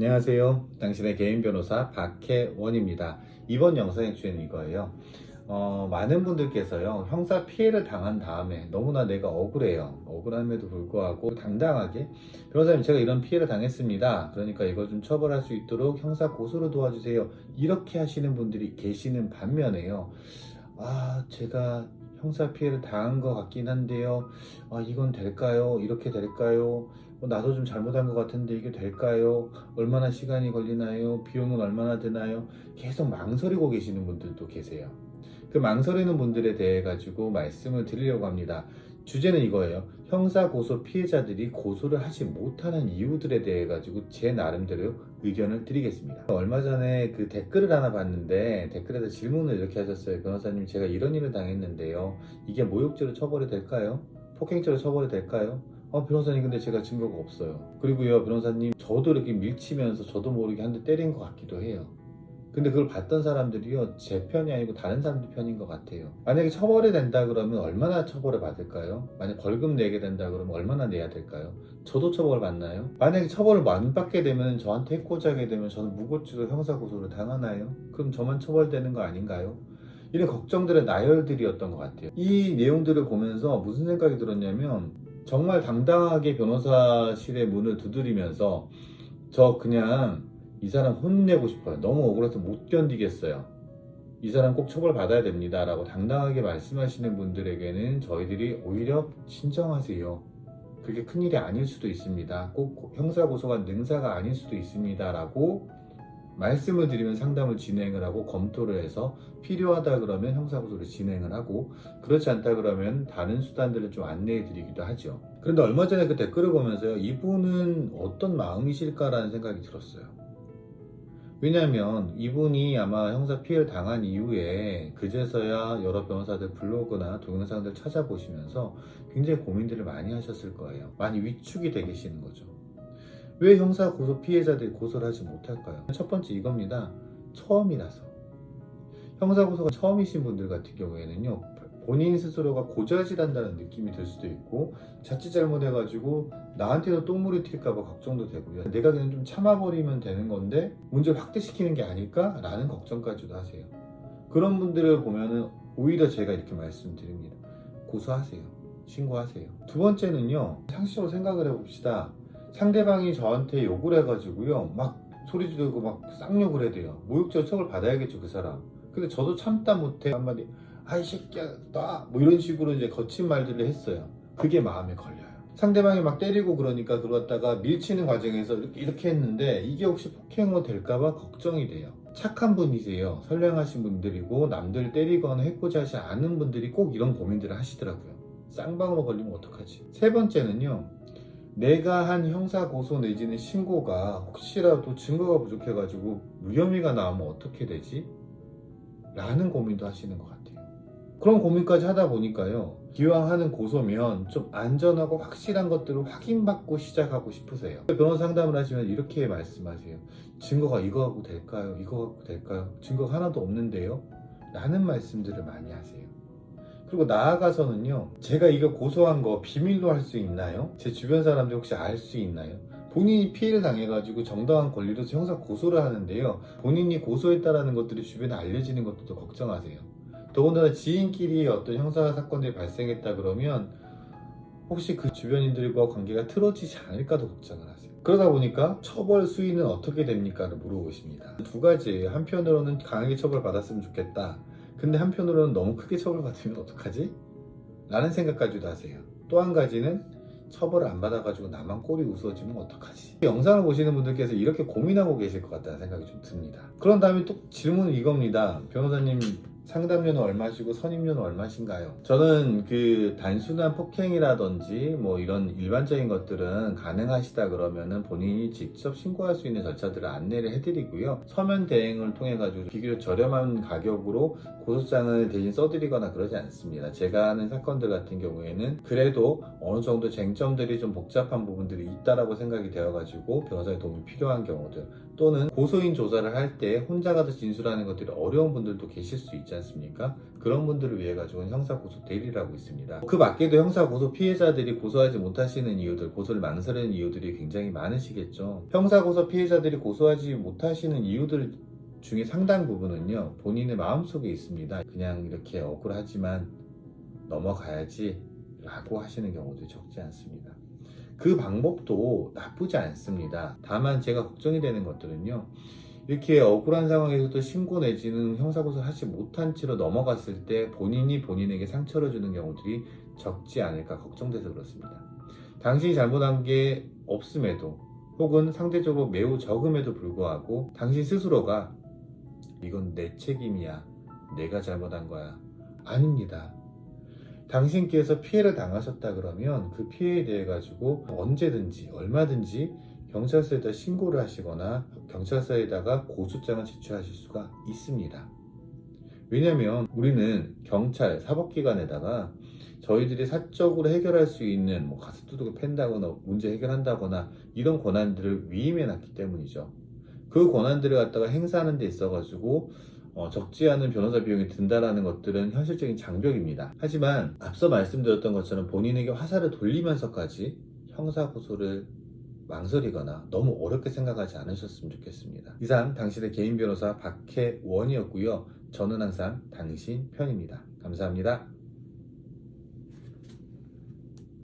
안녕하세요. 당신의 개인 변호사 박혜원입니다. 이번 영상의 주제는 이거예요. 어, 많은 분들께서요, 형사 피해를 당한 다음에 너무나 내가 억울해요. 억울함에도 불구하고 당당하게, 변호사님 제가 이런 피해를 당했습니다. 그러니까 이걸 좀 처벌할 수 있도록 형사 고소를 도와주세요. 이렇게 하시는 분들이 계시는 반면에요. 아, 제가 형사 피해를 당한 것 같긴 한데요. 아, 이건 될까요? 이렇게 될까요? 어, 나도 좀 잘못한 것 같은데 이게 될까요? 얼마나 시간이 걸리나요? 비용은 얼마나 드나요? 계속 망설이고 계시는 분들도 계세요. 그 망설이는 분들에 대해 가지고 말씀을 드리려고 합니다. 주제는 이거예요. 형사 고소 피해자들이 고소를 하지 못하는 이유들에 대해 가지고 제 나름대로 의견을 드리겠습니다. 얼마 전에 그 댓글을 하나 봤는데 댓글에서 질문을 이렇게 하셨어요. 변호사님 제가 이런 일을 당했는데요. 이게 모욕죄로 처벌이 될까요? 폭행죄로 처벌이 될까요? 어, 변호사님 근데 제가 증거가 없어요. 그리고요 변호사님 저도 이렇게 밀치면서 저도 모르게 한 대 때린 것 같기도 해요. 근데 그걸 봤던 사람들이요 제 편이 아니고 다른 사람들 편인 것 같아요. 만약에 처벌이 된다 그러면 얼마나 처벌을 받을까요? 만약 벌금 내게 된다 그러면 얼마나 내야 될까요? 저도 처벌을 받나요? 만약에 처벌을 안 받게 되면 저한테 해코지 하게 되면 저는 무고죄로 형사고소를 당하나요? 그럼 저만 처벌되는 거 아닌가요? 이런 걱정들의 나열들이었던 것 같아요. 이 내용들을 보면서 무슨 생각이 들었냐면 정말 당당하게 변호사실의 문을 두드리면서 저 그냥 이 사람 혼내고 싶어요. 너무 억울해서 못 견디겠어요. 이 사람 꼭 처벌 받아야 됩니다. 라고 당당하게 말씀하시는 분들에게는 저희들이 오히려 신청하세요. 그게 큰일이 아닐 수도 있습니다. 꼭 형사고소가 능사가 아닐 수도 있습니다. 라고 말씀을 드리면 상담을 진행을 하고 검토를 해서 필요하다 그러면 형사고소를 진행을 하고 그렇지 않다 그러면 다른 수단들을 좀 안내해 드리기도 하죠. 그런데 얼마 전에 그 댓글을 보면서요, 이분은 어떤 마음이실까라는 생각이 들었어요. 왜냐하면 이분이 아마 형사 피해를 당한 이후에 그제서야 여러 변호사들 블로그나 동영상들 찾아보시면서 굉장히 고민들을 많이 하셨을 거예요. 많이 위축이 되 계시는 거죠. 왜 형사 고소 피해자들이 고소를 하지 못할까요? 첫 번째 이겁니다. 처음이라서. 형사 고소가 처음이신 분들 같은 경우에는요. 본인 스스로가 고자질한다는 느낌이 들 수도 있고 자칫 잘못해가지고 나한테도 똥물이 튈까봐 걱정도 되고요. 내가 그냥 좀 참아버리면 되는 건데 문제를 확대시키는 게 아닐까라는 걱정까지도 하세요. 그런 분들을 보면은 오히려 제가 이렇게 말씀드립니다. 고소하세요. 신고하세요. 두 번째는요. 상식적으로 생각을 해봅시다. 상대방이 저한테 욕을 해가지고요. 막 소리 지르고 막 쌍욕을 해대요. 모욕죄 처벌 받아야겠죠, 그 사람. 근데 저도 참다 못해 한마디 아이 새끼야 나뭐 이런 식으로 이제 거친 말들을 했어요. 그게 마음에 걸려요. 상대방이 막 때리고 그러니까 그러다가 밀치는 과정에서 이렇게, 이렇게 했는데 이게 혹시 폭행으로 될까봐 걱정이 돼요. 착한 분이세요. 선량하신 분들이고 남들 때리거나 해코지 하지 않은 분들이 꼭 이런 고민들을 하시더라고요. 쌍방으로 걸리면 어떡하지? 세 번째는요. 내가 한 형사 고소 내지는 신고가 혹시라도 증거가 부족해가지고 무혐의가 나오면 어떻게 되지? 라는 고민도 하시는 것 같아요. 그런 고민까지 하다 보니까요. 기왕 하는 고소면 좀 안전하고 확실한 것들을 확인받고 시작하고 싶으세요. 변호사 상담을 하시면 이렇게 말씀하세요. 증거가 이거 갖고 될까요? 이거 갖고 될까요? 증거가 하나도 없는데요? 라는 말씀들을 많이 하세요. 그리고 나아가서는요, 제가 이거 고소한 거 비밀로 할 수 있나요? 제 주변 사람들 혹시 알 수 있나요? 본인이 피해를 당해가지고 정당한 권리로서 형사 고소를 하는데요. 본인이 고소했다라는 것들이 주변에 알려지는 것도 걱정하세요. 더군다나 지인끼리 어떤 형사 사건들이 발생했다 그러면 혹시 그 주변인들과 관계가 틀어지지 않을까도 걱정을 하세요. 그러다 보니까 처벌 수위는 어떻게 됩니까를 물어보십니다. 두 가지예요. 한편으로는 강하게 처벌받았으면 좋겠다. 근데 한편으로는 너무 크게 처벌받으면 어떡하지? 라는 생각까지도 하세요. 또 한 가지는 처벌을 안 받아가지고 나만 꼴이 우스워지면 어떡하지? 영상을 보시는 분들께서 이렇게 고민하고 계실 것 같다는 생각이 좀 듭니다. 그런 다음에 또 질문은 이겁니다. 변호사님 상담료는 얼마시고 선임료는 얼마신가요? 저는 그 단순한 폭행이라든지 뭐 이런 일반적인 것들은 가능하시다 그러면은 본인이 직접 신고할 수 있는 절차들을 안내를 해드리고요. 서면 대행을 통해 가지고 비교적 저렴한 가격으로 고소장을 대신 써드리거나 그러지 않습니다. 제가 하는 사건들 같은 경우에는 그래도 어느 정도 쟁점들이 좀 복잡한 부분들이 있다라고 생각이 되어가지고 변호사의 도움이 필요한 경우들 또는 고소인 조사를 할 때 혼자 가서 진술하는 것들이 어려운 분들도 계실 수 있지 않습니까? 그런 분들을 위해 가지고는 형사고소 대리라고 있습니다. 그 밖에도 형사고소 피해자들이 고소하지 못하시는 이유들, 고소를 망설이는 이유들이 굉장히 많으시겠죠. 형사고소 피해자들이 고소하지 못하시는 이유들 중에 상당 부분은요, 본인의 마음속에 있습니다. 그냥 이렇게 억울하지만 넘어가야지 라고 하시는 경우도 적지 않습니다. 그 방법도 나쁘지 않습니다. 다만 제가 걱정이 되는 것들은요, 이렇게 억울한 상황에서도 신고 내지는 형사고소를 하지 못한 채로 넘어갔을 때 본인이 본인에게 상처를 주는 경우들이 적지 않을까 걱정돼서 그렇습니다. 당신이 잘못한 게 없음에도 혹은 상대적으로 매우 적음에도 불구하고 당신 스스로가 이건 내 책임이야. 내가 잘못한 거야. 아닙니다. 당신께서 피해를 당하셨다 그러면 그 피해에 대해 가지고 언제든지 얼마든지 경찰서에다 신고를 하시거나 경찰서에다가 고소장을 제출하실 수가 있습니다. 왜냐하면 우리는 경찰 사법기관에다가 저희들이 사적으로 해결할 수 있는 뭐 가스뚜둑을 팬다거나 문제 해결한다거나 이런 권한들을 위임해 놨기 때문이죠. 그 권한들을 갖다가 행사하는 데 있어 가지고 어, 적지 않은 변호사 비용이 든다라는 것들은 현실적인 장벽입니다. 하지만 앞서 말씀드렸던 것처럼 본인에게 화살을 돌리면서까지 형사고소를 망설이거나 너무 어렵게 생각하지 않으셨으면 좋겠습니다. 이상 당신의 개인 변호사 박혜원이었고요. 저는 항상 당신 편입니다. 감사합니다.